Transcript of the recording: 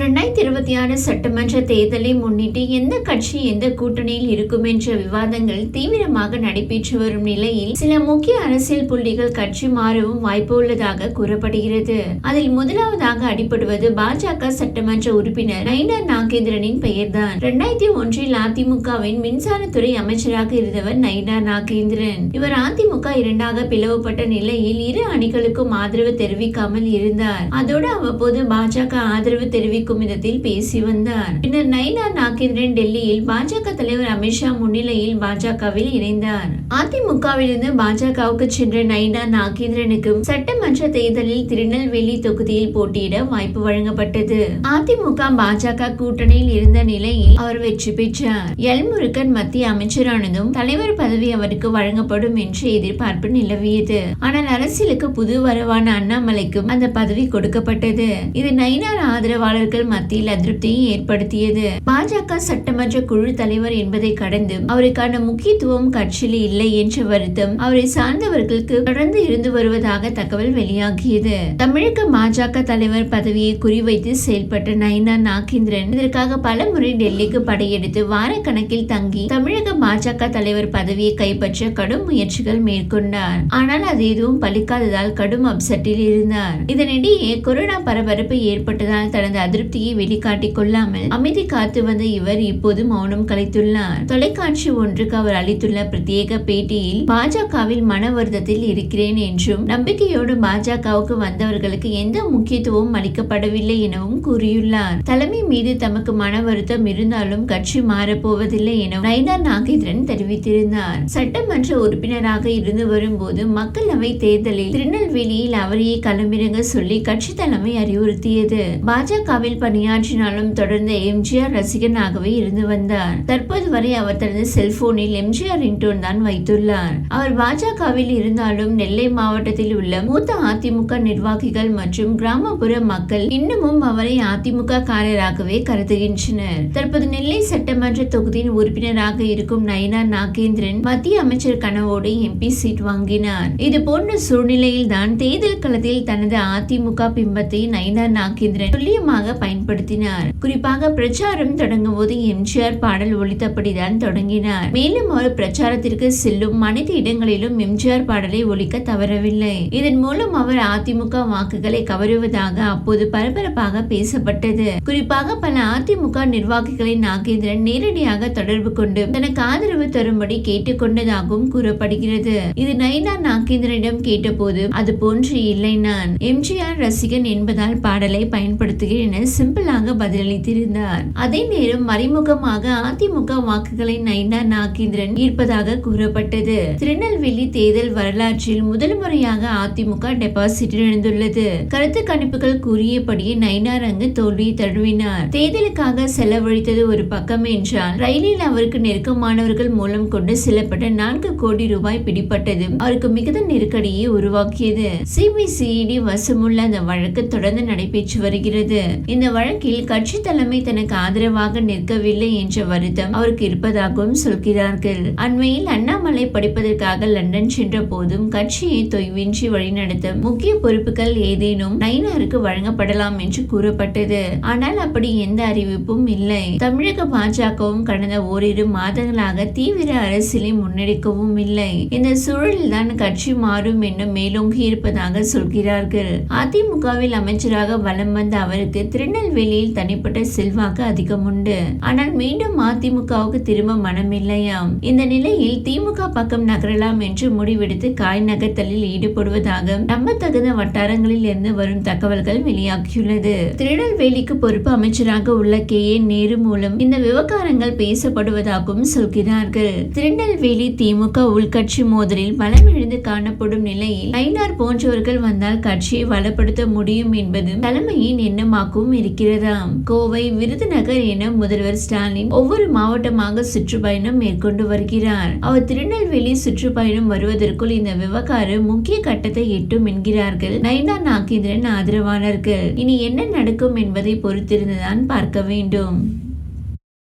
ரெண்டாயிரத்தி இருபத்தி ஆறு சட்டமன்ற தேர்தலை முன்னிட்டு எந்த கட்சி எந்த கூட்டணியில் இருக்கும் என்ற விவாதங்கள் தீவிரமாக நடைபெற்று வரும் நிலையில் சில முக்கிய அரசியல் புள்ளிகள் கட்சி மாறவும் வாய்ப்பு உள்ளதாக கூறப்படுகிறது. அதில் முதலாவதாக அடிபடுவது பாஜக சட்டமன்ற உறுப்பினர் நயினார் நாகேந்திரனின் பெயர்தான். இரண்டாயிரத்தி ஒன்றில் அதிமுகவின் மின்சாரத்துறை அமைச்சராக இருந்தவர் நயினார் நாகேந்திரன். இவர் அதிமுக இரண்டாக பிளவுபட்ட நிலையில் இரு அணிகளுக்கும் ஆதரவு தெரிவிக்காமல் இருந்தார். அதோடு அவ்வப்போது பாஜக ஆதரவு தெரிவிக்கும் விதத்தில் பேசி வந்தார். பின்னர் நைனா நாகேந்திரன் டெல்லியில் பாஜக தலைவர் அமித்ஷா முன்னிலையில் பாஜகவில் இணைந்தார். அதிமுகவிலிருந்து பாஜகவுக்கு சென்ற நைனா நாகேந்திரனுக்கு சட்டமன்ற தேர்தலில் திருநெல்வேலி தொகுதியில் போட்டியிட வாய்ப்பு வழங்கப்பட்டது. அதிமுக பாஜக கூட்டணியில் இருந்த நிலையில் அவர் வெற்றி பெற்றார். எல்முருகன் மத்திய அமைச்சரானதும் தலைவர் பதவி அவருக்கு வழங்கப்படும் என்று எதிர்பார்ப்பு நிலவியது. ஆனால் அரசியலுக்கு புது வரவான அண்ணாமலைக்கும் அந்த பதவி கொடுக்கப்பட்டது. இது நயினார் ஆதரவாளர்கள் மத்தியில் அதிருப்தியை ஏற்படுத்தியது. பாஜக சட்டமன்ற குழு தலைவர் என்பதை கடந்து அவருக்கான முக்கியத்துவம் கட்சியில் இல்லை என்ற வருத்தம் அவரை சார்ந்தவர்களுக்கு தொடர்ந்து இருந்து வருவதாக தகவல் வெளியாகியது. தமிழக பாஜக தலைவர் பதவியை குறிவைத்து செயல்பட்ட நயனா நாகேந்திரன் இதற்காக பல முறை டெல்லிக்கு படையெடுத்து வாரக்கணக்கில் தங்கி தமிழக பாஜக தலைவர் பதவியை கைப்பற்ற கடும் முயற்சிகள் மேற்கொண்டார். ஆனால் அது எதுவும் பலிக்காததால் கடும் அப்செட்டில் இருந்தார். இதனிடையே கொரோனா பரபரப்பு ஏற்பட்டதால் தனது அதிர்வு அதிருப்தியை வெளிக்காட்டிக் கொள்ளாமல் அமைதி காத்து வந்த இவர் இப்போது மௌனம் கலைத்துள்ளார். தொலைக்காட்சி ஒன்றுக்கு அவர் அளித்துள்ள பிரத்யேக பேட்டியில் பாஜகவில் மன வருத்தத்தில் இருக்கிறேன் என்றும் நம்பிக்கையோடு பாஜகவுக்கு வந்தவர்களுக்கு எந்த முக்கியத்துவமும் அளிக்கப்படவில்லை எனவும் கூறியுள்ளார். தலைமை மீது தமக்கு மன வருத்தம் இருந்தாலும் கட்சி மாறப்போவதில்லை எனவும் நைனா நாகேந்திரன் தெரிவித்திருந்தார். சட்டமன்ற உறுப்பினராக இருந்து வரும்போது மக்களவை தேர்தலில் திருநெல்வேலியில் அவரையே களமிறங்க சொல்லி கட்சி தலைமை அறிவுறுத்தியது. பாஜகவில் துறையில் பணியாற்றினாலும் தொடர்ந்து எம்ஜிஆர் ரசிகனாகவே இருந்து வந்தார். தற்போது வரை அவர் தனது செல்போனில் எம்ஜிஆர் ரிங்டோன் தான் வைத்துள்ளார். அவர் பாஜகவில் இருந்தாலும் நெல்லை மாவட்டத்தில் உள்ள மூத்த அதிமுக நிர்வாகிகள் மற்றும் கிராமப்புற மக்கள் இன்னமும் அவரை அதிமுக காரராகவே கருதுகின்றனர். தற்போது நெல்லை சட்டமன்ற தொகுதியின் உறுப்பினராக இருக்கும் நயனா நாகேந்திரன் மத்திய அமைச்சர் கனவோடு எம்பி சீட் வாங்கினார். இது போன்ற சூழ்நிலையில் தான் தேர்தல் களத்தில் தனது அதிமுக பிம்பத்தை நயனா நாகேந்திரன் துல்லியமாக பயன்படுத்தினார். குறிப்பாக பிரச்சாரம் தொடங்கும் போது எம்ஜிஆர் பாடல் ஒழித்தபடிதான் தொடங்கினார். மேலும் அவர் பிரச்சாரத்திற்கு செல்லும் அனைத்து இடங்களிலும் எம்ஜிஆர் பாடலை ஒழிக்க தவறவில்லை. இதன் மூலம் அவர் அதிமுக வாக்குகளை கவருவதாக அப்போது பரபரப்பாக பேசப்பட்டது. குறிப்பாக பல அதிமுக நிர்வாகிகளை நாகேந்திரன் நேரடியாக தொடர்பு கொண்டு தனக்கு ஆதரவு தரும்படி கேட்டுக்கொண்டதாகவும் கூறப்படுகிறது. இது நைனா நாகேந்திரனிடம் கேட்டபோது அது போன்று இல்லை நான். எம்ஜிஆர் ரசிகன் என்பதால் பாடலை பயன்படுத்துகிறேன் என சிம்பிளாக பதிலளித்திருந்தார் அதே நேரம் மறைமுகமாக அதிமுக வாக்குகளை நைனா நாகேந்திரன் ஈர்ப்பதாக கூறப்பட்டது. திருநெல்வேலி தேர்தல் வரலாற்றில் முதல் முறையாக அதிமுக டெபாசிட் இழந்துள்ளது. கருத்து கணிப்புகள் கூறியபடியே நைனார் ரங்கு தோல்வியை தழுவினார். தேர்தலுக்காக செலவழித்தது ஒரு பக்கம் என்றால் ரயிலில் அவருக்கு நெருக்கமானவர்கள் மூலம் கொண்டு செல்லப்பட்ட நான்கு கோடி ரூபாய் பிடிப்பட்டது அவருக்கு மிகுந்த நெருக்கடியை உருவாக்கியது. சிபிசிஐடி வசமுள்ள அந்த வழக்கு தொடர்ந்து நடைபெற்று வருகிறது. இந்த வழக்கில் கட்சி தலைமை தனக்கு ஆதரவாக நிற்கவில்லை என்ற வருத்தம் அவருக்கு இருப்பதாகவும் சொல்கிறார்கள். அண்மையில் அண்ணாமலை படிப்பதற்காக லண்டன் சென்ற போதும் கட்சியை தொய்வின்றி வழிநடத்த முக்கிய பொறுப்புகள் ஏதேனும் நயினாருக்கு வழங்கப்படலாம் என்று கூறப்பட்டது. ஆனால் அப்படி எந்த அறிவிப்பும் இல்லை. தமிழக பாஜகவும் கடந்த ஓரிரு மாதங்களாக தீவிர அரசியலை முன்னெடுக்கவும் இல்லை. இந்த சூழலில் தான் கட்சி மாறும் என்று மேலோங்கி இருப்பதாக சொல்கிறார்கள். அதிமுகவில் அமைச்சராக வலம் வந்த அவருக்கு திருநெல்வேலியில் தனிப்பட்ட செல்வாக்கு அதிகம் உண்டு. ஆனால் மீண்டும் அதிமுகவுக்கு திரும்ப மனமில்லையாம். இந்த நிலையில் திமுக பக்கம் நகரலாம் என்று முடிவெடுத்து காய் நகர்த்தலில் ஈடுபடுவதாக நம்பத்தகுந்த வட்டாரங்களில் இருந்து வரும் தகவல்கள் வெளியாகியுள்ளது. திருநெல்வேலிக்கு பொறுப்பு அமைச்சராக உள்ள கே. ஏ. நேரு மூலம் இந்த விவகாரங்கள் பேசப்படுவதாகவும் சொல்கிறார்கள். திருநெல்வேலி திமுக உள்கட்சி மோதலில் பலமிழந்து காணப்படும் நிலையில் ஐநார் போன்றவர்கள் வந்தால் கட்சியை வளப்படுத்த முடியும் என்பது தலைமையின் இருக்கிறதாம். கோவை விருதுநகர் என முதல்வர் ஸ்டாலின் ஒவ்வொரு மாவட்டமாக சுற்றுப்பயணம் மேற்கொண்டு வருகிறார். அவர் திருநெல்வேலி சுற்றுப்பயணம் வருவதற்குள் இந்த விவகாரம் முக்கிய கட்டத்தை எட்டும் என்கிறார்கள். நைனா நாகேந்திரன் ஆதரவாளர்கள். இனி என்ன நடக்கும் என்பதை பொறுத்திருந்துதான் பார்க்க வேண்டும்.